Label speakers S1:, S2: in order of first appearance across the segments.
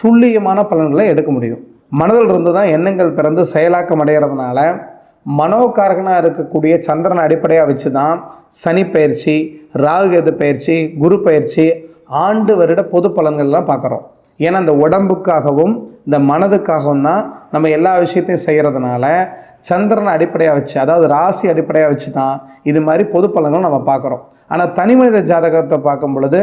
S1: துல்லியமான பலன்களை எடுக்க முடியும். மனதில் இருந்து தான் எண்ணங்கள் பிறந்து செயலாக்கம் அடைகிறதுனால மனோகாரகனாக இருக்கக்கூடிய சந்திரனை அடிப்படையாக வச்சு தான் சனி பயிற்சி ராகுகேது பயிற்சி குரு பயிற்சி ஆண்டு வருட பொது பலன்கள்லாம் பார்க்குறோம். ஏன்னா இந்த உடம்புக்காகவும் இந்த மனதுக்காகவும் தான் நம்ம எல்லா விஷயத்தையும் செய்கிறதுனால சந்திரனை அடிப்படையாக வச்சு அதாவது ராசி அடிப்படையாக வச்சு தான் இது மாதிரி பொது பலன்கள் நம்ம பார்க்குறோம். ஆனால் தனி மனித ஜாதகத்தை பார்க்கும் பொழுது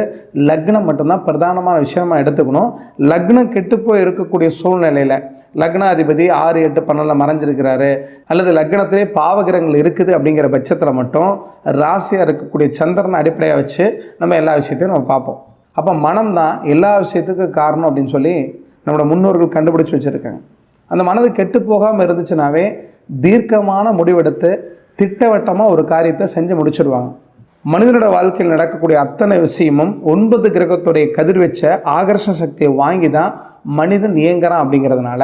S1: லக்னம் மட்டும்தான் பிரதானமான விஷயமா எடுத்துக்கணும். லக்னம் கெட்டுப்போய் இருக்கக்கூடிய சூழ்நிலையில் லக்னாதிபதி ஆறு எட்டு பன்னெண்டில் மறைஞ்சிருக்கிறாரு. அல்லது லக்னத்திலே பாவகிரகங்கள் இருக்குது அப்படிங்கிற பட்சத்தில் மட்டும் ராசியாக இருக்கக்கூடிய சந்திரனை அடிப்படையாக வச்சு நம்ம எல்லா விஷயத்தையும் நம்ம பார்ப்போம். அப்போ மனம் தான் எல்லா விஷயத்துக்கும் காரணம் அப்படின்னு சொல்லி நம்மளோட முன்னோர்கள் கண்டுபிடிச்சி வச்சுருக்காங்க. அந்த மனது கெட்டு போகாமல் இருந்துச்சுனாவே தீர்க்கமான முடிவெடுத்து திட்டவட்டமாக ஒரு காரியத்தை செஞ்சு முடிச்சிடுவாங்க மனிதனோட வாழ்க்கையில் நடக்கக்கூடிய அத்தனை விஷயமும் ஒன்பது கிரகத்துடைய கதிர்வச்ச ஆகர்ஷண சக்தியை வாங்கி தான் மனிதன் இயங்குறான் அப்படிங்கிறதுனால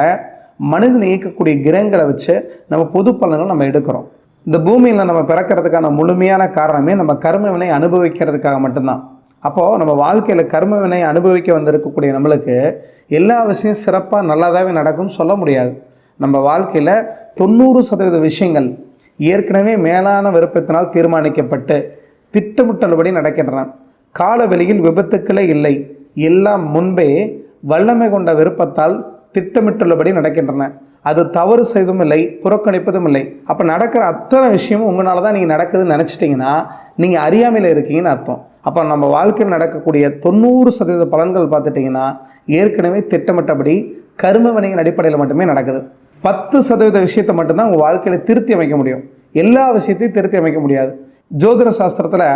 S1: மனிதன் இயக்கக்கூடிய கிரகங்களை வச்சு நம்ம பொது பலன்கள் நம்ம எடுக்கிறோம். இந்த பூமியில் நம்ம பிறக்கிறதுக்கான முழுமையான காரணமே நம்ம கர்மவினை அனுபவிக்கிறதுக்காக மட்டும்தான். அப்போது நம்ம வாழ்க்கையில் கர்ம வினை அனுபவிக்க வந்திருக்கக்கூடிய நம்மளுக்கு எல்லா விஷயம் சிறப்பாக நல்லதாகவே நடக்கும்னு சொல்ல முடியாது. நம்ம வாழ்க்கையில் தொண்ணூறு சதவீத விஷயங்கள் ஏற்கனவே மேலான விருப்பத்தினால் தீர்மானிக்கப்பட்டு திட்டமிட்டபடி நடக்கின்றன. காலவெளியில் விபத்துக்களே இல்லை. எல்லாம் முன்பே வல்லமை கொண்ட விருப்பத்தால் திட்டமிட்டுள்ளபடி நடக்கின்றன. அது தவறு செய்வதும் இல்லை புறக்கணிப்பதும் இல்லை. அப்போ நடக்கிற அத்தனை விஷயமும் உங்களால் தான் நீங்கள் நடக்குதுன்னு நினச்சிட்டிங்கன்னா நீங்கள் அறியாமையில் இருக்கீங்கன்னு அர்த்தம். அப்போ நம்ம வாழ்க்கையில் நடக்கக்கூடிய தொண்ணூறு சதவீத பலன்கள் பார்த்துட்டிங்கன்னா ஏற்கனவே திட்டமிட்டபடி கரும வினையின் அடிப்படையில் மட்டுமே நடக்குது. பத்து சதவீத விஷயத்தை மட்டும்தான் உங்கள் வாழ்க்கையில் திருத்தி அமைக்க முடியும். எல்லா விஷயத்தையும் திருத்தி அமைக்க முடியாது. ஜோதிட சாஸ்திரத்தில்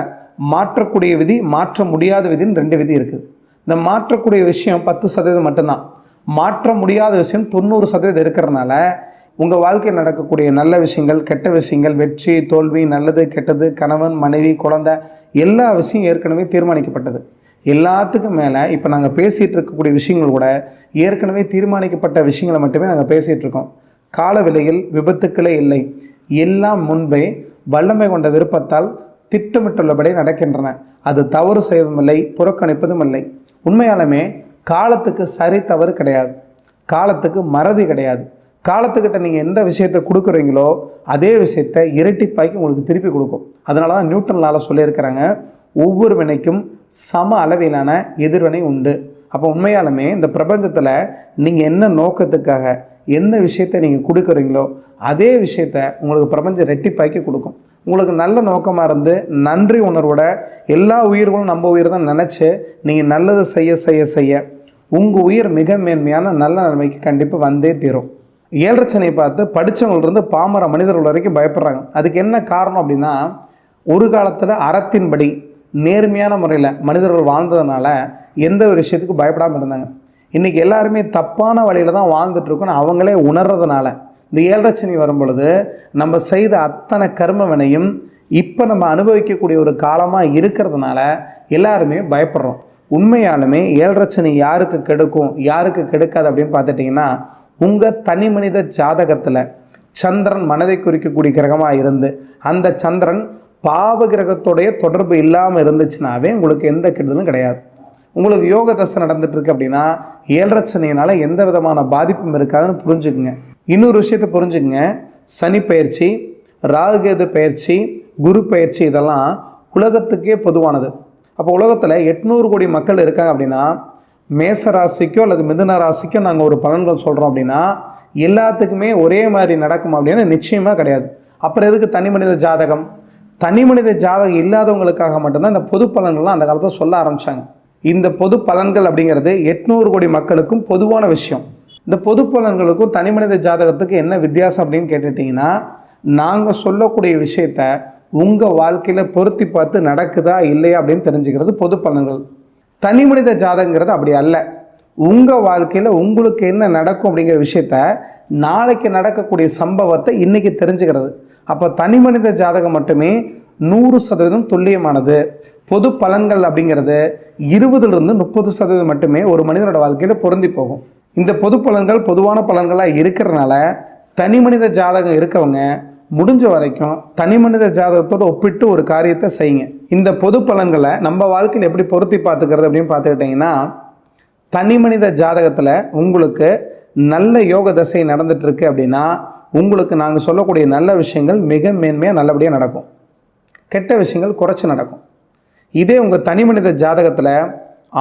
S1: மாற்றக்கூடிய விதி மாற்ற முடியாத விதின்னு ரெண்டு விதி இருக்குது. இந்த மாற்றக்கூடிய விஷயம் பத்து சதவீதம் மட்டும்தான். மாற்ற முடியாத விஷயம் தொண்ணூறு சதவீதம் இருக்கிறதுனால உங்கள் வாழ்க்கையில் நடக்கக்கூடிய நல்ல விஷயங்கள் கெட்ட விஷயங்கள் வெற்றி தோல்வி நல்லது கெட்டது கணவன் மனைவி குழந்தை எல்லா விஷயம் ஏற்கனவே தீர்மானிக்கப்பட்டது. எல்லாத்துக்கும் மேலே இப்போ நாங்கள் பேசிகிட்டு இருக்கக்கூடிய விஷயங்கள் கூட ஏற்கனவே தீர்மானிக்கப்பட்ட விஷயங்களை மட்டுமே நாங்கள் பேசிகிட்டு இருக்கோம். கால விலையில் விபத்துக்களே இல்லை. எல்லாம் முன்பே வல்லமை கொண்ட விருப்பத்தால் திட்டமிட்டுள்ளபடி நடக்கின்றன. அது தவறு செய்வதும் இல்லை புறக்கணிப்பதும் இல்லை. உண்மையாலுமே காலத்துக்கு சரி தவறு கிடையாது. காலத்துக்கு மறதி கிடையாது. காலத்துக்கிட்ட நீங்கள் எந்த விஷயத்தை கொடுக்குறீங்களோ அதே விஷயத்தை இரட்டிப்பாக்கி உங்களுக்கு திருப்பி கொடுக்கும். அதனால தான் நியூட்டன்லால் சொல்லியிருக்கிறாங்க ஒவ்வொரு வினைக்கும் சம அளவிலான எதிர்வினை உண்டு. அப்போ உண்மையாலுமே இந்த பிரபஞ்சத்தில் நீங்கள் என்ன நோக்கத்துக்காக எந்த விஷயத்தை நீங்கள் கொடுக்குறீங்களோ அதே விஷயத்த உங்களுக்கு பிரபஞ்சம் ரெட்டிப்பாக்கி கொடுக்கும். உங்களுக்கு நல்ல நோக்கமாக இருந்து நன்றி உணர்வோட எல்லா உயிர்களும் நம்ம உயிர் தான் நினச்சி நீங்கள் நல்லது செய்ய செய்ய செய்ய உங்கள் உயிர் மிக மேன்மையான நல்ல நிலைமைக்கு கண்டிப்பாக வந்தே தீரும். ஏழரச்சனையை பார்த்து படித்தவங்கள்ருந்து பாமர மனிதர்கள் வரைக்கும் பயப்படுறாங்க. அதுக்கு என்ன காரணம் அப்படின்னா ஒரு காலத்தில் அறத்தின்படி நேர்மையான முறையில் மனிதர்கள் வாழ்ந்ததுனால எந்த ஒரு விஷயத்துக்கும் பயப்படாமல் இருந்தாங்க. இன்றைக்கி எல்லாருமே தப்பான வழியில் தான் வாழ்ந்துட்டுருக்கோன்னு அவங்களே உணர்றதுனால இந்த ஏழரச்சனி வரும் பொழுது நம்ம செய்த அத்தனை கர்ம வினையும் இப்போ நம்ம அனுபவிக்கக்கூடிய ஒரு காலமாக இருக்கிறதுனால எல்லாருமே பயப்படுறோம். உண்மையாலுமே ஏழரச்சனி யாருக்கு கெடுக்கும் யாருக்கு கெடுக்காது அப்படின்னு பார்த்துட்டிங்கன்னா உங்கள் தனி மனித ஜாதகத்தில் சந்திரன் மனதை குறிக்கக்கூடிய கிரகமாக இருந்து அந்த சந்திரன் பாவ கிரகத்தோடைய தொடர்பு இல்லாமல் இருந்துச்சுனாவே உங்களுக்கு எந்த கெடுதலும் கிடையாது. உங்களுக்கு யோக தசை நடந்துட்டுருக்கு அப்படின்னா ஏழரச்சனையினால எந்த விதமான பாதிப்பும் இருக்காதுன்னு புரிஞ்சுக்குங்க. இன்னொரு விஷயத்தை புரிஞ்சுக்குங்க. சனி பயிற்சி ராகுகேது பயிற்சி குரு பயிற்சி இதெல்லாம் உலகத்துக்கே பொதுவானது. அப்போ உலகத்தில் எட்நூறு கோடி மக்கள் இருக்காங்க அப்படின்னா மேச ராசிக்கோ அல்லது மிதுன ராசிக்கோ நாங்கள் ஒரு பலன்கள் சொல்கிறோம் அப்படின்னா எல்லாத்துக்குமே ஒரே மாதிரி நடக்கும் அப்படின்னு நிச்சயமாக கிடையாது. அப்புறம் எதுக்கு தனி மனித ஜாதகம்? தனி மனித ஜாதகம் இல்லாதவங்களுக்காக மட்டும்தான் இந்த பொது பலன்கள்லாம் அந்த காலத்தில் சொல்ல ஆரம்பித்தாங்க இந்த பொது பலன்கள் அப்படிங்கிறது எட்நூறு கோடி மக்களுக்கும் பொதுவான விஷயம். இந்த பொது பலன்களுக்கும் தனி மனித ஜாதகத்துக்கு என்ன வித்தியாசம் அப்படின்னு கேட்டுட்டிங்கன்னா நாங்கள் சொல்லக்கூடிய விஷயத்த உங்கள் வாழ்க்கையில் பொருத்தி பார்த்து நடக்குதா இல்லையா அப்படின்னு தெரிஞ்சுக்கிறது பொது பலன்கள். தனி மனித ஜாதகங்கிறது அப்படி அல்ல. உங்கள் வாழ்க்கையில் உங்களுக்கு என்ன நடக்கும் அப்படிங்கிற விஷயத்த நாளைக்கு நடக்கக்கூடிய சம்பவத்தை இன்றைக்கி தெரிஞ்சுக்கிறது. அப்போ தனி மனித ஜாதகம் மட்டுமே நூறு சதவீதம் துல்லியமானது. பொது பலன்கள் அப்படிங்கிறது இருபதுலேருந்து முப்பது சதவீதம் மட்டுமே ஒரு மனிதனோட வாழ்க்கையில் பொருந்தி போகும். இந்த பொது பலன்கள் பொதுவான பலன்களாக இருக்கிறனால தனி மனித ஜாதகம் இருக்கவங்க முடிஞ்ச வரைக்கும் தனி மனித ஜாதகத்தோடு ஒப்பிட்டு ஒரு காரியத்தை செய்யுங்க. இந்த பொது பலன்களை நம்ம வாழ்க்கையில் எப்படி பொருத்தி பார்த்துக்கிறது அப்படின்னு பார்த்துக்கிட்டிங்கன்னா தனி மனித ஜாதகத்தில் உங்களுக்கு நல்ல யோக தசை நடந்துகிட்ருக்கு அப்படின்னா உங்களுக்கு நாங்கள் சொல்லக்கூடிய நல்ல விஷயங்கள் மிக மேன்மையாக நல்லபடியாக நடக்கும். கெட்ட விஷயங்கள் குறைச்சி நடக்கும். இதே உங்கள் தனி மனித ஜாதகத்தில்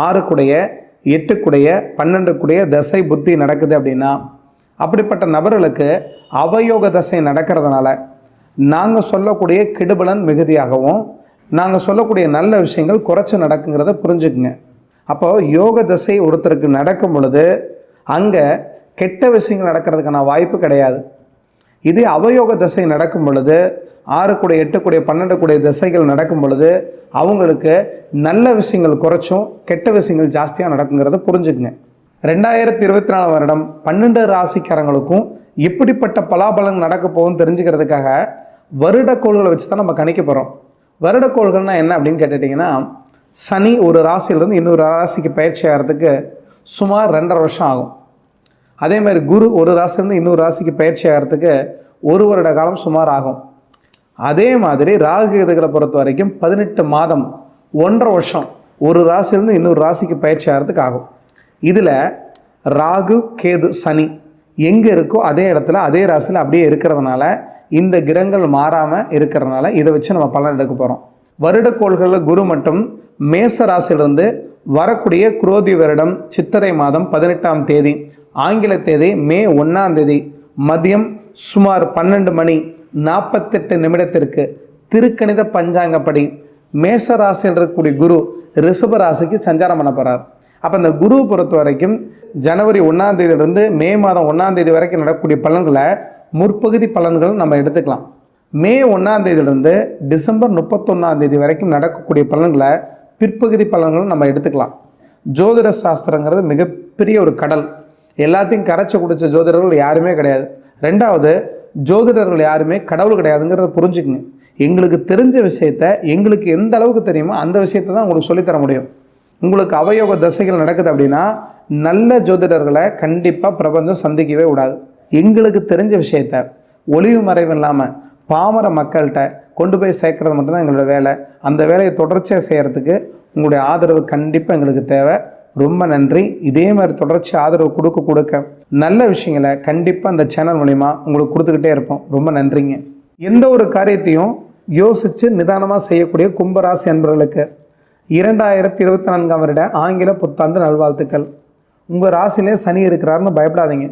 S1: ஆறுக்குடைய எட்டுக்குடைய பன்னெண்டுக்குடைய தசை புத்தி நடக்குது அப்படின்னா அப்படிப்பட்ட நபர்களுக்கு அவயோக தசை நடக்கிறதுனால நாங்கள் சொல்லக்கூடிய கெடுபலன் மிகுதியாகவும் நாங்கள் சொல்லக்கூடிய நல்ல விஷயங்கள் குறைச்சி நடக்குங்கிறத புரிஞ்சுக்குங்க. அப்போது யோக தசை ஒருத்தருக்கு நடக்கும் பொழுது அங்கே கெட்ட விஷயங்கள் நடக்கிறதுக்கான வாய்ப்பு கிடையாது. இதே அவயோக தசை நடக்கும் பொழுது ஆறு கூட எட்டு கூட பன்னெண்டு கூட திசைகள் நடக்கும் பொழுது அவங்களுக்கு நல்ல விஷயங்கள் குறைச்சும் கெட்ட விஷயங்கள் ஜாஸ்தியாக நடக்குங்கிறத புரிஞ்சுக்குங்க. ரெண்டாயிரத்தி இருபத்தி நாலு வருடம் பன்னெண்டு ராசிக்காரங்களுக்கும் எப்படிப்பட்ட பலாபலன் நடக்க போகும்னு தெரிஞ்சுக்கிறதுக்காக வருட கோள்களை வச்சு தான் நம்ம கணிக்க போகிறோம் வருடக்கோள்கள்னால் என்ன அப்படின்னு கேட்டுட்டிங்கன்னா சனி ஒரு ராசியிலேருந்து இன்னொரு ராசிக்கு பயிற்சி ஆகிறதுக்கு சுமார் ரெண்டரை வருஷம் ஆகும். அதே மாதிரி குரு ஒரு ராசிலேருந்து இன்னொரு ராசிக்கு பயிற்சி ஆகிறதுக்கு ஒரு வருட காலம் சுமார் ஆகும். அதே மாதிரி ராகு கேதுகளை பொறுத்த வரைக்கும் பதினெட்டு மாதம் ஒன்றரை வருஷம் ஒரு ராசிலேருந்து இன்னொரு ராசிக்கு பயிற்சி ஆகிறதுக்கு ஆகும். இதில் ராகு கேது சனி எங்கே இருக்கோ அதே இடத்துல அதே ராசியில் அப்படியே இருக்கிறதுனால இந்த கிரகங்கள் மாறாமல் இருக்கிறனால இதை வச்சு நம்ம பலன் எடுக்க போகிறோம் வருடக்கோள்களில் குரு மட்டும் மேச ராசியிலிருந்து வரக்கூடிய குரோதி வருடம் சித்திரை மாதம் பதினெட்டாம் தேதி ஆங்கில தேதி மே ஒன்றாம் தேதி மதியம் சுமார் பன்னெண்டு மணி நாற்பத்தெட்டு நிமிடத்திற்கு திருக்கணித பஞ்சாங்கப்படி மேச ராசியில் இருக்கக்கூடிய குரு ரிஷப ராசிக்கு சஞ்சாரம் பண்ண போகிறார் அப்போ இந்த குரு பொறுத்த வரைக்கும் ஜனவரி ஒன்றாம் தேதியிலிருந்து மே மாதம் ஒன்றாம் தேதி வரைக்கும் நடக்கக்கூடிய பலன்களை முற்பகுதி பலன்கள் நம்ம எடுத்துக்கலாம். மே ஒன்றாம் தேதியிலிருந்து டிசம்பர் முப்பத்தொன்னாம் தேதி வரைக்கும் நடக்கக்கூடிய பலன்களை பிற்பகுதி பலன்களும் நம்ம எடுத்துக்கலாம். ஜோதிட சாஸ்திரங்கிறது மிகப்பெரிய ஒரு கடல். எல்லாத்தையும் கரைச்சி குடித்த ஜோதிடர்கள் யாருமே கிடையாது. ரெண்டாவது ஜோதிடர்கள் யாருமே கடவுள் கிடையாதுங்கிறத புரிஞ்சுக்குங்க. எங்களுக்கு தெரிஞ்ச விஷயத்த எங்களுக்கு எந்த அளவுக்கு தெரியுமோ அந்த விஷயத்தை தான் உங்களுக்கு சொல்லித்தர முடியும். உங்களுக்கு அவயோக தசைகள் நடக்குது அப்படின்னா நல்ல ஜோதிடர்களை கண்டிப்பாக பிரபஞ்சம் சந்திக்கவே விடாது எங்களுக்கு தெரிஞ்ச விஷயத்த ஒளிவு மறைவு இல்லாமல் பாமர மக்கள்கிட்ட கொண்டு போய் சேர்க்கறது மட்டும்தான் எங்களோட வேலை. அந்த வேலையை தொடர்ச்சியாக செய்கிறதுக்கு உங்களுடைய ஆதரவு கண்டிப்பாக எங்களுக்கு தேவை. ரொம்ப நன்றி. இதே மாதிரி தொடர்ச்சி ஆதரவு கொடுக்க கொடுக்க நல்ல விஷயங்களை கண்டிப்பாக அந்த சேனல் மூலிமா உங்களுக்கு கொடுத்துக்கிட்டே இருப்போம். ரொம்ப நன்றிங்க. எந்த ஒரு காரியத்தையும் யோசித்து நிதானமாக செய்யக்கூடிய கும்பராசி என்பவர்களுக்கு இரண்டாயிரத்தி இருபத்தி நான்காம் வருட ஆங்கில புத்தாண்டு நல்வாழ்த்துக்கள். உங்கள் ராசிலே சனி இருக்கிறாருன்னு பயப்படாதீங்க.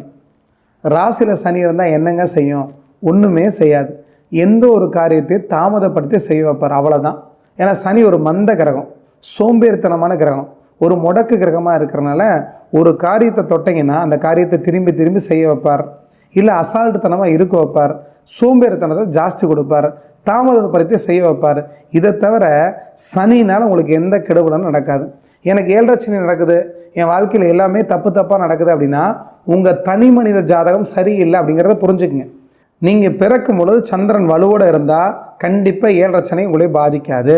S1: ராசியில் சனி இருந்தால் என்னங்க செய்யும்? ஒன்றுமே செய்யாது. எந்த ஒரு காரியத்தையும் தாமதப்படுத்தி செய்ய வைப்பார். அவ்வளோதான் ஏன்னா சனி ஒரு மந்த கிரகம். சோம்பேறித்தனமான கிரகம். ஒரு முடக்கு கிரகமாக இருக்கிறனால ஒரு காரியத்தை தொட்டிங்கன்னா அந்த காரியத்தை திரும்பி திரும்பி செய்ய வைப்பார். இல்லை அசால்ட்டுத்தனமாக இருக்க வைப்பார். சோம்பேறித்தனத்தை ஜாஸ்தி கொடுப்பார். தாமதப்படுத்தி செய்ய வைப்பார். இதை தவிர சனினால் உங்களுக்கு எந்த கெடுபலும் நடக்காது. எனக்கு ஏழரை சனி நடக்குது. என் வாழ்க்கையில் எல்லாமே தப்பு தப்பாக நடக்குது அப்படின்னா உங்கள் தனி மனித ஜாதகம் சரியில்லை அப்படிங்கிறத புரிஞ்சுக்குங்க. நீங்கள் பிறக்கும் பொழுது சந்திரன் வலுவோடு இருந்தால் கண்டிப்பாக ஏழரச்சனை உங்களை பாதிக்காது.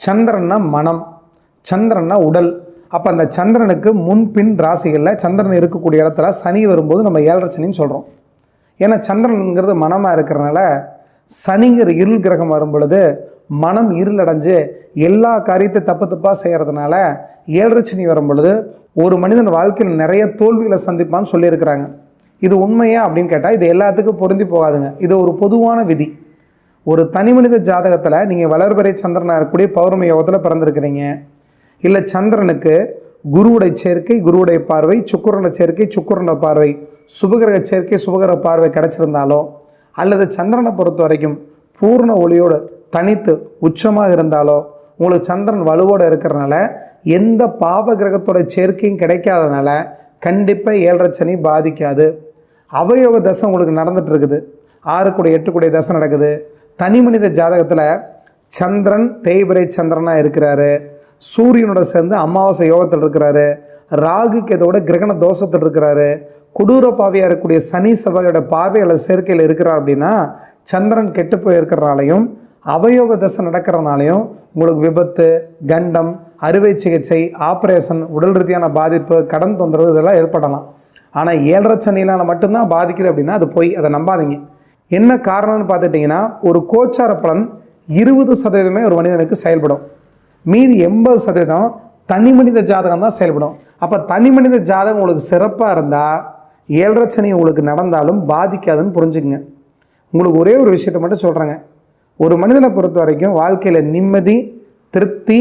S1: சந்திரன்னா மனம் சந்திரன்னா உடல். அப்போ அந்த சந்திரனுக்கு முன்பின் ராசிகளில் சந்திரன் இருக்கக்கூடிய இடத்துல சனி வரும்போது நம்ம ஏழரச்சனின்னு சொல்கிறோம் ஏன்னா சந்திரனுங்கிறது மனமாக இருக்கிறனால சனிங்கிற இருள் கிரகம் வரும் பொழுது மனம் இருளடைஞ்சு எல்லா காரியத்தை தப்பு தப்பாக செய்கிறதுனால ஏழரை சனி வரும் பொழுது ஒரு மனிதன் வாழ்க்கையில் நிறைய தோல்விகளை சந்திப்பான்னு சொல்லியிருக்கிறாங்க. இது உண்மையா அப்படின்னு கேட்டால் இது எல்லாத்துக்கும் பொருந்தி போகாதுங்க. இது ஒரு பொதுவான விதி. ஒரு தனி மனித ஜாதகத்தில் நீங்கள் வளர்பறை சந்திரனாக இருக்கக்கூடிய பௌர்ணமி யோகத்தில் பிறந்திருக்கிறீங்க. இல்லை சந்திரனுக்கு குருவுடைய சேர்க்கை குருவுடைய பார்வை சுக்குரன சேர்க்கை சுக்குரன பார்வை சுபகிரக சேர்க்கை சுபகிரக பார்வை கிடச்சிருந்தாலும் அல்லது சந்திரனை பொறுத்த வரைக்கும் பூர்ண ஒளியோடு தனித்து உச்சமாக இருந்தாலோ உங்களுக்கு சந்திரன் வலுவோடு இருக்கிறனால எந்த பாவ கிரகத்தோட சேர்க்கையும் கிடைக்காதனால கண்டிப்பாக ஏழரை சனி பாதிக்காது. அவயோக தசை உங்களுக்கு நடந்துட்டு இருக்குது ஆறு கூட எட்டு கூட தசை நடக்குது. தனி மனித ஜாதகத்தில் சந்திரன் தேய்பிரை சந்திரனாக இருக்கிறாரு. சூரியனோட சேர்ந்து அமாவாசை யோகத்தில் இருக்கிறாரு. ராகு கேதோட கிரகண தோஷத்தில் இருக்கிறாரு. கொடூர பாவையாக இருக்கக்கூடிய சனி செவ்வாயோட பார்வையில் சேர்க்கையில் இருக்கிறார் அப்படின்னா சந்திரன் கெட்டு போய் இருக்கிறனாலையும் அவயோக தசை நடக்கிறனாலையும் உங்களுக்கு விபத்து கண்டம் அறுவை சிகிச்சை ஆப்ரேஷன் உடல் ரீதியான பாதிப்பு கடன் தொந்தரவு இதெல்லாம் ஏற்படலாம். ஆனால் ஏழரை சனியினால் மட்டும்தான் பாதிக்குது அப்படின்னா அது போய். அதை நம்பாதீங்க. என்ன காரணம்னு பார்த்துட்டிங்கன்னா ஒரு கோச்சார பலன் இருபது சதவீதமே ஒரு மனிதனுக்கு செயல்படும். மீதி எண்பது சதவீதம் தனி மனித ஜாதகம் தான் செயல்படும். அப்போ தனி மனித ஜாதகம் உங்களுக்கு சிறப்பாக இருந்தால் ஏழரை சனி உங்களுக்கு நடந்தாலும் பாதிக்காதுன்னு புரிஞ்சுக்குங்க. உங்களுக்கு ஒரே ஒரு விஷயத்த மட்டும் சொல்கிறேங்க ஒரு மனிதனை பொறுத்த வரைக்கும் வாழ்க்கையில் நிம்மதி திருப்தி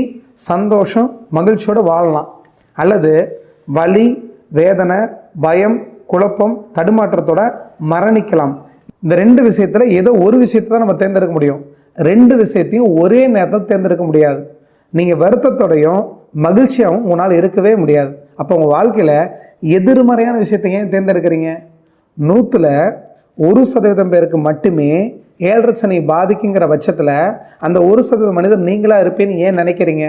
S1: சந்தோஷம் மகிழ்ச்சியோடு வாழலாம். அல்லது வலி வேதனை பயம் குழப்பம் தடுமாற்றத்தோட மரணிக்கலாம். இந்த ரெண்டு விஷயத்தில் ஏதோ ஒரு விஷயத்தை தான் நம்ம தேர்ந்தெடுக்க முடியும். ரெண்டு விஷயத்தையும் ஒரே நேரத்தில் தேர்ந்தெடுக்க முடியாது. நீங்கள் வருத்தத்தோடையும் மகிழ்ச்சியாகவும் உங்களால் இருக்கவே முடியாது. அப்போ உங்கள் வாழ்க்கையில் எதிர்மறையான விஷயத்தை ஏன் தேர்ந்தெடுக்கிறீங்க? நூற்றில் ஒரு சதவீதம் பேருக்கு மட்டுமே ஏழரை சனி பாதிக்குங்கிற பட்சத்தில் அந்த ஒரு சதவீதம் மனிதர் நீங்களாக இருப்பேன்னு ஏன் நினைக்கிறீங்க?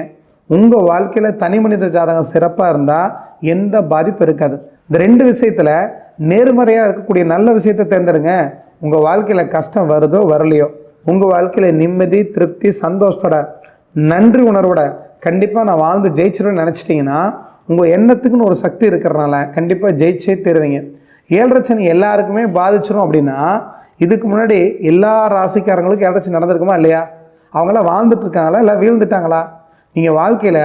S1: உங்கள் வாழ்க்கையில் தனி மனித ஜாதகம் சிறப்பாக இருந்தால் எந்த பாதிப்பு இருக்காது. இந்த ரெண்டு விஷயத்தில் நேர்மறையாக இருக்கக்கூடிய நல்ல விஷயத்தை தேர்ந்தெடுங்க. உங்கள் வாழ்க்கையில் கஷ்டம் வருதோ வரலையோ. உங்கள் வாழ்க்கையில் நிம்மதி திருப்தி சந்தோஷத்தோட நன்றி உணர்வோட கண்டிப்பாக நான் வாழ்ந்து ஜெயிச்சிருவேன்னு நினச்சிட்டிங்கன்னா உங்கள் எண்ணத்துக்குன்னு ஒரு சக்தி இருக்கிறனால கண்டிப்பாக ஜெயிச்சே தருவீங்க. ஏழரச்சனை எல்லாருக்குமே பாதிச்சிரும் அப்படின்னா இதுக்கு முன்னாடி எல்லா ராசிக்காரங்களுக்கும் ஏழரை நடந்திருக்குமா இல்லையா? அவங்களாம் வாழ்ந்துட்டு இருக்காங்களா இல்லை வீழ்ந்துட்டாங்களா? நீங்கள் வாழ்க்கையில்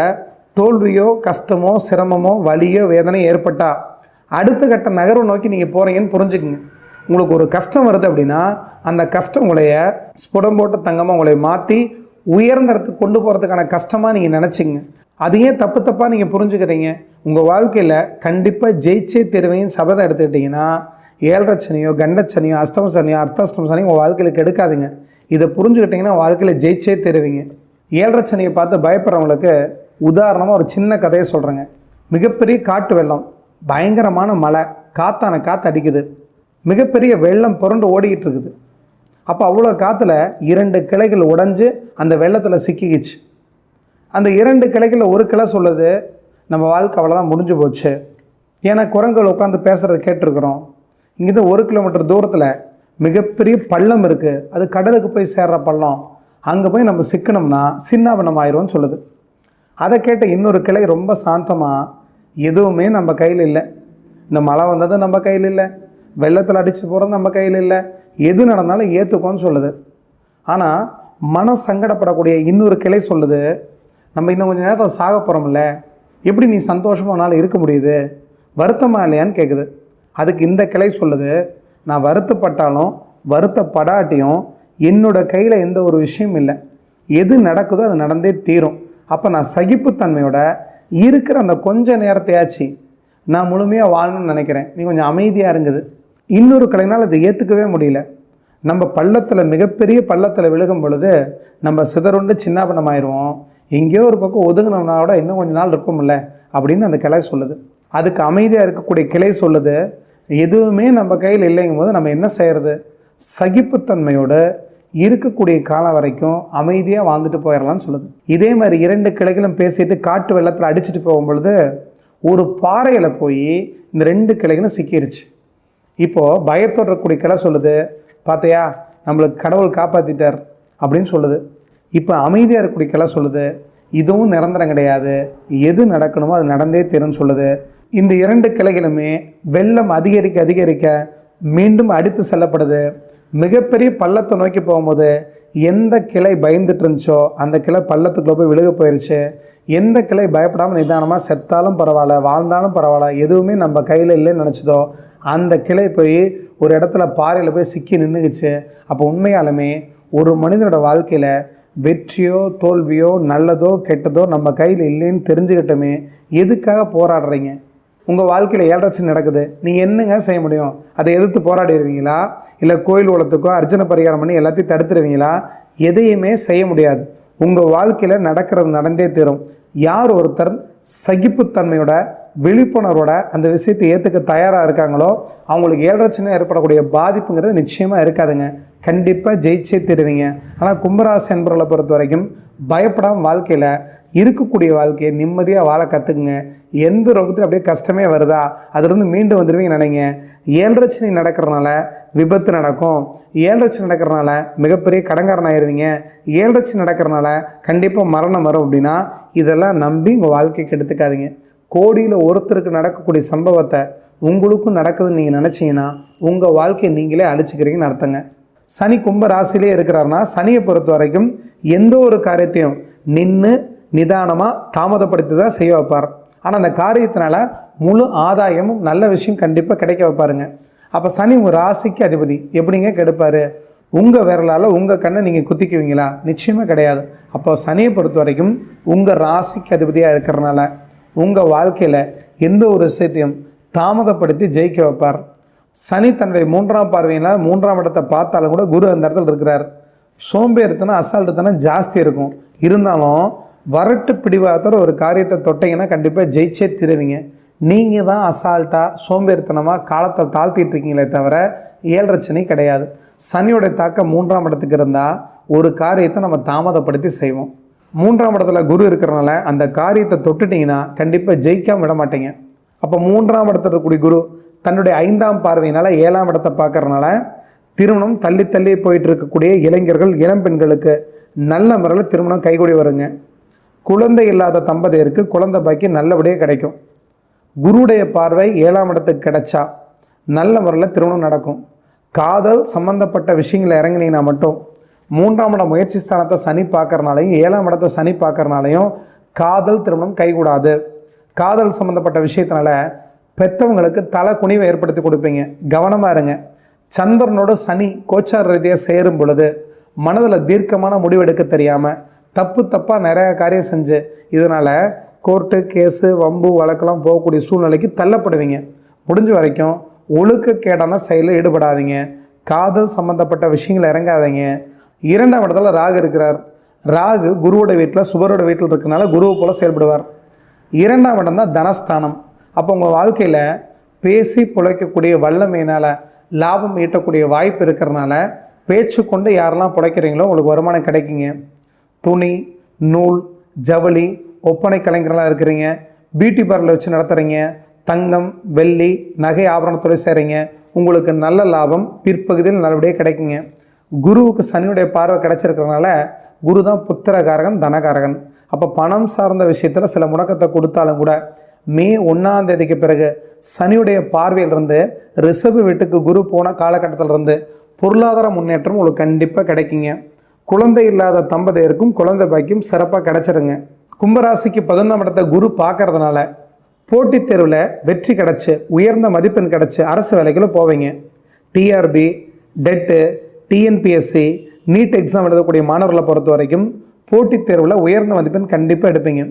S1: தோல்வியோ கஷ்டமோ சிரமமோ வலியோ வேதனையோ ஏற்பட்டால் அடுத்த கட்ட நகர்வை நோக்கி நீங்கள் போகிறீங்கன்னு புரிஞ்சுக்குங்க. உங்களுக்கு ஒரு கஷ்டம் வருது அப்படின்னா அந்த கஷ்டம் உங்களைய ஸ்புடம் போட்ட தங்கமாக உங்களை மாற்றி உயர்ந்த இடத்துக்கு கொண்டு போகிறதுக்கான கஷ்டமாக நீங்கள் நினச்சிங்க அது ஏன் தப்பு தப்பாக நீங்கள் புரிஞ்சுக்கிறீங்க? உங்கள் வாழ்க்கையில் கண்டிப்பாக ஜெயிச்சே தெருவையும் சபதம் எடுத்துக்கிட்டிங்கன்னா ஏழரை கண்டச்சனையோ கண்டச்சனியோ அஷ்டம சனியோ அர்த்தாஷ்டம சனியோ உங்கள் வாழ்க்கையில் கெடுக்காதுங்க. இதை புரிஞ்சுக்கிட்டிங்கன்னா வாழ்க்கையில் ஜெயிச்சே தெருவீங்க. ஏழரை பார்த்து பயப்படுறவங்களுக்கு உதாரணமாக ஒரு சின்ன கதையை சொல்கிறேங்க மிகப்பெரிய காட்டு வெள்ளம் பயங்கரமான மழை காத்தான காற்று அடிக்குது. மிகப்பெரிய வெள்ளம் புரண்டு ஓடிக்கிட்டு இருக்குது. அப்போ அவ்வளோ காற்றுல இரண்டு கிளைகள் உடைஞ்சு அந்த வெள்ளத்தில் சிக்கிக்கிச்சு. அந்த இரண்டு கிளைகளில் ஒரு கிளை சொல்லுது நம்ம வாழ்க்கை அவ்வளோதான் முடிஞ்சு போச்சு. ஏன்னா குரங்குகள் உட்காந்து பேசுகிறத கேட்டிருக்கிறோம். இங்கேருந்து ஒரு கிலோமீட்டர் தூரத்தில் மிகப்பெரிய பள்ளம் இருக்குது அது கடலுக்கு போய் சேர்ற பள்ளம். அங்கே போய் நம்ம சிக்கனம்னா சின்னாபனம் ஆயிரும்னு சொல்லுது. அதை கேட்ட இன்னொரு கிளை ரொம்ப சாந்தமாக எதுவுமே நம்ம கையில் இல்லை. இந்த மழை வந்தது நம்ம கையில் இல்லை. வெள்ளத்தில் அடித்து போகிறது நம்ம கையில் இல்லை. எது நடந்தாலும் ஏற்றுக்கோன்னு சொல்லுது. ஆனால் மன சங்கடப்படக்கூடிய இன்னொரு கிளை சொல்லுது நம்ம இன்னும் கொஞ்சம் நேரத்தில் சாக போகிறோம்ல எப்படி நீ சந்தோஷமானால இருக்க முடியுது? வருத்தமா இல்லையான்னு கேட்குது அதுக்கு இந்த கிளை சொல்லுது நான் வருத்தப்பட்டாலும் வருத்தப்படாட்டியும் என்னோட கையில் எந்த ஒரு விஷயம் இல்லை. எது நடக்குதோ அது நடந்தே தீரும். அப்போ நான் சகிப்புத்தன்மையோட இருக்கிற அந்த கொஞ்ச நேரத்தையாச்சு நான் முழுமையாக வாழணும்னு நினைக்கிறேன். நீ கொஞ்சம் அமைதியாக இருங்குது. இன்னொரு கலைனால் அதை ஏற்றுக்கவே முடியல. நம்ம பள்ளத்தில் மிகப்பெரிய பள்ளத்தில் விழுகும் பொழுது நம்ம சிதறுண்டு சின்னாபனமாயிருவோம் எங்கேயோ ஒரு பக்கம் ஒதுங்கினோம்னா கூட இன்னும் கொஞ்ச நாள் இருப்போம்ல அப்படின்னு அந்த கிளை சொல்லுது. அதுக்கு அமைதியாக இருக்கக்கூடிய கிளை சொல்லுது எதுவுமே நம்ம கையில் இல்லைங்கும் போது நம்ம என்ன செய்கிறது சகிப்புத்தன்மையோடு இருக்கக்கூடிய காலம் வரைக்கும் அமைதியாக வாழ்ந்துட்டு போயிடலாம்னு சொல்லுது. இதே மாதிரி இரண்டு கிளைகளும் பேசிட்டு காட்டு வெள்ளத்தில் அடிச்சுட்டு போகும்பொழுது ஒரு பாறையில் போய் இந்த ரெண்டு கிளைகளும் சிக்கிருச்சு. இப்போது பயத்தோட கிளை சொல்லுது பார்த்தியா நம்மளுக்கு கடவுள் காப்பாற்றிட்டார் அப்படின்னு சொல்லுது. இப்போ அமைதியாக இருக்கக்கூடிய கிளை சொல்லுது. இதுவும் நிரந்தரம் கிடையாது. எது நடக்கணுமோ அது நடந்தே தீரும்னு சொல்லுது. இந்த இரண்டு கிளைகளுமே வெள்ளம் அதிகரிக்க அதிகரிக்க மீண்டும் அடித்து செல்லப்படுது. மிகப்பெரிய பள்ளத்தை நோக்கி போகும்போது எந்த கிளை பயந்துட்டு இருந்துச்சோ அந்த கிளை பள்ளத்துக்குள்ளே போய் விழுக போயிருச்சு. எந்த கிளை பயப்படாமல் நிதானமாக செத்தாலும் பரவாயில்ல வாழ்ந்தாலும் பரவாயில்ல எதுவுமே நம்ம கையில் இல்லைன்னு நினச்சதோ அந்த கிளை போய் ஒரு இடத்துல பாறையில் போய் சிக்கி நின்றுக்குச்சு அப்போ உண்மையாலுமே ஒரு மனிதனோட வாழ்க்கையில் வெற்றியோ தோல்வியோ நல்லதோ கெட்டதோ நம்ம கையில் இல்லைன்னு தெரிஞ்சுக்கிட்டோமே எதுக்காக போராடுறீங்க? உங்கள் வாழ்க்கையில் ஏழரட்சி நடக்குது. நீங்கள் என்னங்க செய்ய முடியும்? அதை எதிர்த்து போராடிடுவீங்களா? இல்லை கோயில் உலத்துக்கோ அர்ச்சனை பரிகாரம் பண்ணி எல்லாத்தையும் தடுத்துருவீங்களா? எதையுமே செய்ய முடியாது. உங்கள் வாழ்க்கையில் நடக்கிறது நடந்தே தீரும். யார் ஒருத்தர் சகிப்புத்தன்மையோட விழிப்புணர்வோட அந்த விஷயத்தை ஏற்றுக்க தயாராக இருக்காங்களோ அவங்களுக்கு ஏழரட்சணை ஏற்படக்கூடிய பாதிப்புங்கிறது நிச்சயமாக இருக்காதுங்க. கண்டிப்பாக ஜெயிச்சே தருவீங்க. ஆனால் கும்பராசி என்பவர்களை பொறுத்த வரைக்கும் பயப்படாமல் வாழ்க்கையில் இருக்கக்கூடிய வாழ்க்கையை நிம்மதியாக வாழ கற்றுக்குங்க எந்த ரோகத்தில் அப்படியே கஷ்டமே வருதா அதுலேருந்து மீண்டு வந்துடுவீங்க நினைங்க. ஏழரட்சணை நடக்கிறனால விபத்து நடக்கும். ஏழரட்சணை நடக்கிறனால மிகப்பெரிய கடங்காரன் ஆயிருவீங்க. ஏழரட்சணை நடக்கிறனால கண்டிப்பாக மரணம் வரும் அப்படின்னா இதெல்லாம் நம்பி உங்கள் வாழ்க்கைக்கு எடுத்துக்காதீங்க கோடியில் ஒருத்தருக்கு நடக்கக்கூடிய சம்பவத்தை உங்களுக்கும் நடக்குதுன்னு நீங்கள் நினச்சிங்கன்னா உங்கள் வாழ்க்கையை நீங்களே அழிச்சிக்கிறீங்கன்னு அர்த்தங்க. சனி கும்ப ராசிலே இருக்கிறாருன்னா சனியை பொறுத்த வரைக்கும் எந்த ஒரு காரியத்தையும் நின்று நிதானமாக தாமதப்படுத்தி தான் செய்ய வைப்பார். ஆனால் அந்த காரியத்தினால முழு ஆதாயமும் நல்ல விஷயம் கண்டிப்பாக கிடைக்க வைப்பாருங்க. அப்போ சனி உங்கள் ராசிக்கு அதிபதி. எப்படிங்க கெடுப்பார்? உங்கள் விரலால் உங்கள் கண்ணை நீங்கள் குத்திக்குவீங்களா? நிச்சயமாக கிடையாது. அப்போ சனியை பொறுத்த வரைக்கும் உங்கள் ராசிக்கு அதிபதியாக இருக்கிறனால உங்கள் வாழ்க்கையில் எந்த ஒரு விஷயத்தையும் தாமதப்படுத்தி ஜெயிக்க வைப்பார். சனி தன்னுடைய மூன்றாம் பார்வையினால் மூன்றாம் இடத்தை பார்த்தாலும் கூட குரு அந்த இடத்துல இருக்கிறார். சோம்பேறித்தனம் அசால்ட்டுத்தனம் ஜாஸ்தி இருக்கும். இருந்தாலும் வரட்டு பிடிவாதத்தோட ஒரு காரியத்தை தொட்டிங்கன்னா கண்டிப்பாக ஜெயிச்சே திருவீங்க. நீங்கள் தான் அசால்ட்டாக சோம்பேறித்தனமாக காலத்தை தாழ்த்திட்டு இருக்கீங்களே தவிர ஏழரச்சனை கிடையாது. சனியோட தாக்கம் மூன்றாம் இடத்துக்கு இருந்தால் ஒரு காரியத்தை நம்ம தாமதப்படுத்தி செய்வோம். மூன்றாம் இடத்துல குரு இருக்கிறனால அந்த காரியத்தை தொட்டுட்டிங்கன்னா கண்டிப்பாக ஜெயிக்காமல் விட மாட்டீங்க. அப்போ மூன்றாம் இடத்துல இருக்கக்கூடிய குரு தன்னுடைய ஐந்தாம் பார்வையினால் ஏழாம் இடத்தை பார்க்கறனால திருமணம் தள்ளி தள்ளி போயிட்டு இருக்கக்கூடிய இளைஞர்கள் இளம் பெண்களுக்கு நல்ல முறையில் திருமணம் கைகூடி வருங்க. குழந்தை இல்லாத தம்பதியருக்கு குழந்தை பாக்கி நல்லபடியாக கிடைக்கும். குருடைய பார்வை ஏழாம் இடத்துக்கு கிடைச்சா நல்ல முறையில் திருமணம் நடக்கும். காதல் சம்பந்தப்பட்ட விஷயங்களை இறங்கினீங்கன்னா மட்டும் மூன்றாம் இடம் முயற்சி ஸ்தானத்தை சனி பார்க்கறனாலையும் ஏழாம் இடத்தை சனி பார்க்கறனாலையும் காதல் திருமணம் கைகூடாது. காதல் சம்மந்தப்பட்ட விஷயத்தினால பெற்றவங்களுக்கு தலை குனிவை ஏற்படுத்தி கொடுப்பீங்க. கவனமாக இருங்க. சந்திரனோட சனி கோச்சார ரீதியாக சேரும் பொழுது மனதில் தீர்க்கமான முடிவெடுக்க தெரியாமல் தப்பு தப்பாக நிறையா காரியம் செஞ்சு இதனால் கோர்ட்டு கேஸு வம்பு வழக்கெல்லாம் போகக்கூடிய சூழ்நிலைக்கு தள்ளப்படுவீங்க. முடிஞ்ச வரைக்கும் ஒழுக்கக்கேடான செயலில் ஈடுபடாதீங்க. காதல் சம்மந்தப்பட்ட விஷயங்கள் இறங்காதீங்க. இரண்டாம் இடத்துல ராகு இருக்கிறார். ராகு குருவோட வீட்டில் சுபரோட வீட்டில் இருக்கனால குருவை போல் செயல்படுவார். இரண்டாம் இடம் தான் தனஸ்தானம். அப்போ உங்கள் வாழ்க்கையில் பேசி பிழைக்கக்கூடிய வல்லமையினால் லாபம் ஈட்டக்கூடிய வாய்ப்பு இருக்கிறனால பேச்சு கொண்டு யாரெல்லாம் பிழைக்கிறீங்களோ உங்களுக்கு வருமானம் கிடைக்குங்க. துணி நூல் ஜவுளி ஒப்பனை கலைஞர்களாக இருக்கிறீங்க. பியூட்டி பார்லர் வச்சு நடத்துகிறீங்க தங்கம் வெள்ளி நகை ஆபரணத்துறை செய்கிறீங்க உங்களுக்கு நல்ல லாபம் பிற்பகுதியில் நல்லபடியாக கிடைக்குங்க. குருவுக்கு சனியுடைய பார்வை கிடைச்சிருக்கிறனால குரு தான் புத்திரகாரகன் தனகாரகன். அப்போ பணம் சார்ந்த விஷயத்தில் சில முடக்கத்தை கொடுத்தாலும் கூட மே ஒன்றாம் தேதிக்கு பிறகு சனியுடைய பார்வையிலிருந்து ரிசர்வ் வீட்டுக்கு குரு போன காலகட்டத்தில் இருந்து பொருளாதார முன்னேற்றம் உங்களுக்கு கண்டிப்பாக கிடைக்குங்க. குழந்தை இல்லாத தம்பதியருக்கும் குழந்தை பாக்கியம் சிறப்பாக கிடைச்சிருங்க. கும்பராசிக்கு பதினொன்றாம் இடத்த குரு பார்க்கறதுனால போட்டித் தேர்வில் வெற்றி கிடச்சி உயர்ந்த மதிப்பெண் கிடச்சி அரசு வேலைக்குள்ளே போவீங்க. TRB TET TNPSC NEET exam எழுதக்கூடிய மாணவர்களை பொறுத்த வரைக்கும் போட்டித் தேர்வில் உயர்ந்த மதிப்பெண் கண்டிப்பாக எடுப்பீங்க.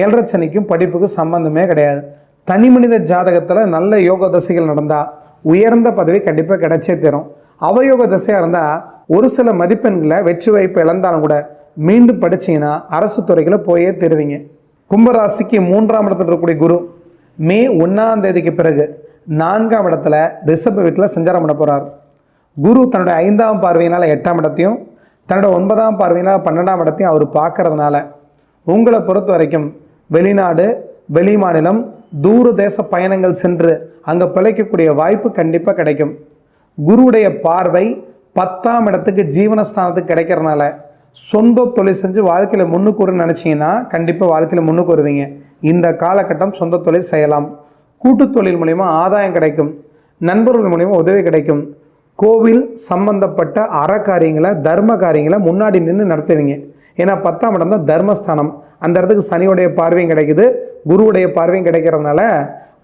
S1: ஏழரை சனிக்கும் படிப்புக்கு சம்பந்தமே கிடையாது. தனி மனித ஜாதகத்தில் நல்ல யோக தசைகள் நடந்தால் உயர்ந்த பதவி கண்டிப்பாக கிடைச்சே தரும். அவயோக தசையாக இருந்தால் ஒரு சில மதிப்பெண்களை வெற்றி வாய்ப்பு இழந்தாலும் கூட மீண்டும் படிச்சீங்கன்னா அரசு துறைகளை போயே தருவீங்க. கும்பராசிக்கு மூன்றாம் இடத்துல இருக்கக்கூடிய குரு மே ஒன்றாம் தேதிக்கு பிறகு நான்காம் இடத்துல ரிஷப வீட்டில் சஞ்சாரம் பண்ண போகிறார் குரு தன்னுடைய ஐந்தாம் பார்வையினால் எட்டாம் இடத்தையும் தன்னோட ஒன்பதாம் பார்வையினால் பன்னெண்டாம் இடத்தையும் அவர் பார்க்கறதுனால உங்களை பொறுத்த வரைக்கும் வெளிநாடு வெளி மாநிலம் தூர தேச பயணங்கள் சென்று அங்கே பிழைக்கக்கூடிய வாய்ப்பு கண்டிப்பாக கிடைக்கும். குருவுடைய பார்வை பத்தாம் இடத்துக்கு ஜீவனஸ்தானத்துக்கு கிடைக்கிறனால சொந்த தொழில் செஞ்சு வாழ்க்கையில் முன்னுக்குருன்னு நினச்சிங்கன்னா கண்டிப்பாக வாழ்க்கையில் முன்னுக்கு வருவீங்க. இந்த காலகட்டம் சொந்த தொழில் செய்யலாம். கூட்டுத் தொழில் மூலிமா ஆதாயம் கிடைக்கும். நண்பர்கள் மூலிமா உதவி கிடைக்கும். கோவில் சம்பந்தப்பட்ட அறக்காரியங்களை தர்ம காரியங்களை முன்னாடி நின்று நடத்துவீங்க. ஏன்னா பத்தாம் இடம் தான் தர்மஸ்தானம். அந்த இடத்துக்கு சனியுடைய பார்வையும் கிடைக்குது குருவுடைய பார்வையும் கிடைக்கிறதுனால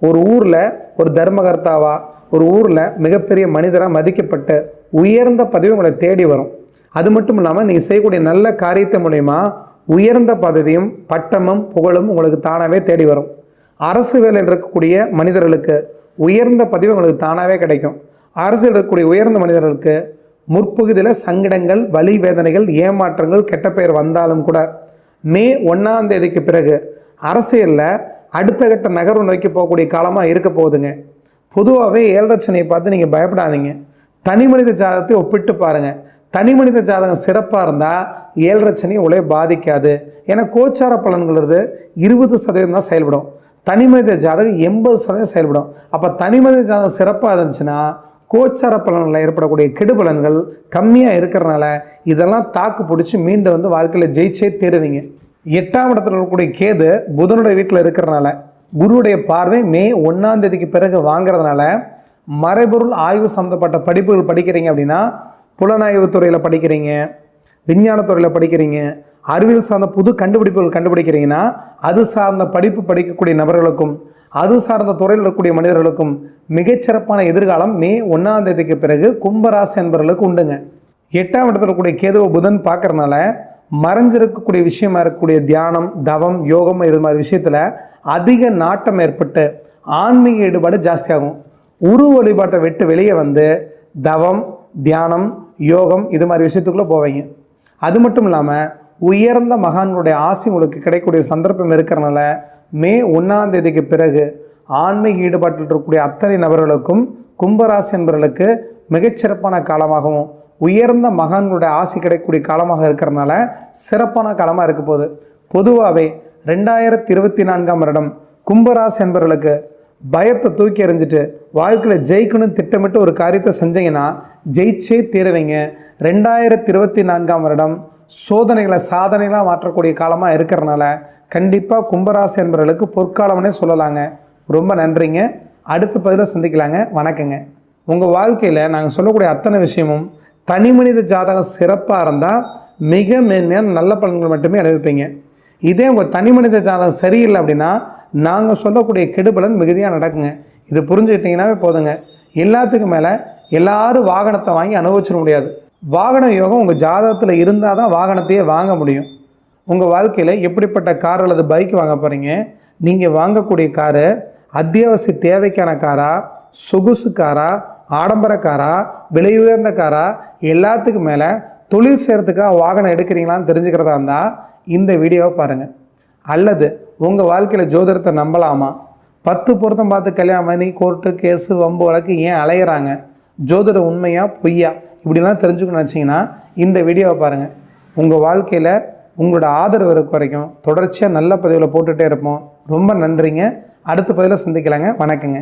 S1: ஒரு ஊரில் ஒரு தர்மகர்த்தாவா ஒரு ஊரில் மிகப்பெரிய மனிதராக மதிக்கப்பட்டு உயர்ந்த பதவி உங்களை தேடி வரும். அது மட்டும் இல்லாமல் நீங்கள் செய்யக்கூடிய நல்ல காரியத்தை மூலயமா உயர்ந்த பதவியும் பட்டமும் புகழும் உங்களுக்கு தானாகவே தேடி வரும். அரசு வேலையில் இருக்கக்கூடிய மனிதர்களுக்கு உயர்ந்த பதவி உங்களுக்கு தானாகவே கிடைக்கும். அரசியல் இருக்கக்கூடிய உயர்ந்த மனிதர்களுக்கு முற்பகுதியில் சங்கடங்கள் வலி வேதனைகள் ஏமாற்றங்கள் கெட்ட பெயர் வந்தாலும் கூட மே ஒன்றாம் தேதிக்கு பிறகு அரசியலில் அடுத்த கட்ட நகர்வு நோக்கி போகக்கூடிய காலமாக இருக்க போகுதுங்க. பொதுவாகவே ஏழரச்சனையை பார்த்து நீங்கள் பயப்படாதீங்க. தனி மனித ஜாதகத்தை ஒப்பிட்டு பாருங்கள் தனி மனித ஜாதகம் சிறப்பாக இருந்தால் ஏழரச்சனை உலக பாதிக்காது. ஏன்னா கோச்சார பலன்கிறது இருபது சதவீதம் தான் செயல்படும். தனி மனித ஜாதகம் எண்பது சதவீதம் செயல்படும். அப்போ தனி மனித ஜாதகம் சிறப்பாக இருந்துச்சுன்னா கோச்சார பலனில் ஏற்படக்கூடிய கெடுபலன்கள் கம்மியாக இருக்கிறனால இதெல்லாம் தாக்கு பிடிச்சி மீண்டும் வந்து வாழ்க்கையில் ஜெயிச்சே தேருவீங்க. எட்டாம் இடத்துல இருக்கக்கூடிய கேது புதனுடைய வீட்டில் இருக்கிறனால குருவுடைய பார்வை மே ஒன்றாம் தேதிக்கு பிறகு வாங்குறதுனால மறைபொருள் ஆய்வு சம்மந்தப்பட்ட படிப்புகள் படிக்கிறீங்க அப்படின்னா புலனாய்வு துறையில் படிக்கிறீங்க விஞ்ஞானத்துறையில் படிக்கிறீங்க அறிவியல் சார்ந்த புது கண்டுபிடிப்புகள் கண்டுபிடிக்கிறீங்கன்னா அது சார்ந்த படிப்பு படிக்கக்கூடிய நபர்களுக்கும் அது சார்ந்த துறையில் இருக்கக்கூடிய மனிதர்களுக்கும் மிகச்சிறப்பான எதிர்காலம் மே ஒன்றாம் தேதிக்கு பிறகு கும்பராசி என்பவர்களுக்கு உண்டுங்க. எட்டாம் இடத்துல இருக்கக்கூடிய கேதுவ புதன் பார்க்கறனால மறைஞ்சிருக்கக்கூடிய விஷயமா இருக்கக்கூடிய தியானம் தவம் யோகம் இது மாதிரி விஷயத்தில் அதிக நாட்டம் ஏற்பட்டு ஆன்மீக ஈடுபாடு ஜாஸ்தியாகும். உரு வழிபாட்டை விட்டு வெளியே வந்து தவம் தியானம் யோகம் இது மாதிரி விஷயத்துக்குள்ளே போவீங்க. அது மட்டும் இல்லாமல் உயர்ந்த மகான்களுடைய ஆசி உங்களுக்கு கிடைக்கக்கூடிய சந்தர்ப்பம் இருக்கிறனால மே ஒன்றாம் தேதிக்கு பிறகு ஆன்மீக ஈடுபாட்டில் இருக்கக்கூடிய அத்தனை நபர்களுக்கும் கும்பராசி என்பவர்களுக்கு மிகச்சிறப்பான காலமாகவும் உயர்ந்த மகான்களுடைய ஆசி கிடைக்கக்கூடிய காலமாக இருக்கிறனால சிறப்பான காலமாக இருக்க போகுது. பொதுவாகவே ரெண்டாயிரத்தி இருபத்தி நான்காம் வருடம் கும்பராசி என்பவர்களுக்கு பயத்தை தூக்கி எறிஞ்சிட்டு வாழ்க்கையில் ஜெயிக்கணும்னு திட்டமிட்டு ஒரு காரியத்தை செஞ்சீங்கன்னா ஜெயிச்சே தீருவீங்க. ரெண்டாயிரத்தி இருபத்தி நான்காம் வருடம் சோதனைகளை சாதனைகளாக மாற்றக்கூடிய காலமாக இருக்கிறனால கண்டிப்பாக கும்பராசி என்பவர்களுக்கு பொற்காலம்னே சொல்லலாங்க. ரொம்ப நன்றிங்க. அடுத்த பதிவில் சந்திக்கலாங்க. வணக்கங்க. உங்கள் வாழ்க்கையில் நாங்கள் சொல்லக்கூடிய அத்தனை விஷயமும் தனி மனித ஜாதகம் சிறப்பாக இருந்தால் மிக மேன்மையான நல்ல பலன்கள் மட்டுமே அனுபவிப்பீங்க. இதே உங்கள் தனி மனித ஜாதகம் சரியில்லை அப்படின்னா நாங்கள் சொல்லக்கூடிய கெடுபலன் மிகுதியாக நடக்குங்க. இது புரிஞ்சுக்கிட்டிங்கன்னாவே போதுங்க. எல்லாத்துக்கும் மேலே எல்லாரும் வாகனத்தை வாங்கி அனுபவிச்சிட முடியாது. வாகன யோகம் உங்கள் ஜாதகத்தில் இருந்தால் தான் வாகனத்தையே வாங்க முடியும். உங்கள் வாழ்க்கையில் எப்படிப்பட்ட கார் அல்லது பைக் வாங்க போகிறீங்க நீங்கள் வாங்கக்கூடிய காரு அத்தியாவசிய தேவைக்கான காரா சொகுசு காரா ஆடம்பர காரா விலை உயர்ந்த காரா எல்லாத்துக்கும் மேலே தொழில் செய்கிறதுக்காக வாகனம் எடுக்கிறீங்களான்னு தெரிஞ்சுக்கிறதா இருந்தால் இந்த வீடியோவை பாருங்கள் அல்லது உங்கள் வாழ்க்கையில் ஜோதிடத்தை நம்பலாமா? பத்து பொருத்தம் பார்த்து கல்யாணம் பண்ணி கோர்ட்டு கேஸு வம்பு வழக்கு ஏன் அலையிறாங்க? ஜோதிடம் உண்மையா பொய்யா? இப்படிலாம் தெரிஞ்சுக்கணும்னு நினச்சிங்கன்னா இந்த வீடியோவை பாருங்கள் உங்கள் வாழ்க்கையில் உங்களோட ஆதரவு இருக்க வரைக்கும் தொடர்ச்சியாக நல்ல பதிவில் போட்டுகிட்டே இருப்போம். ரொம்ப நன்றிங்க. அடுத்த பதிவில் சந்திக்கலாங்க. வணக்கங்க.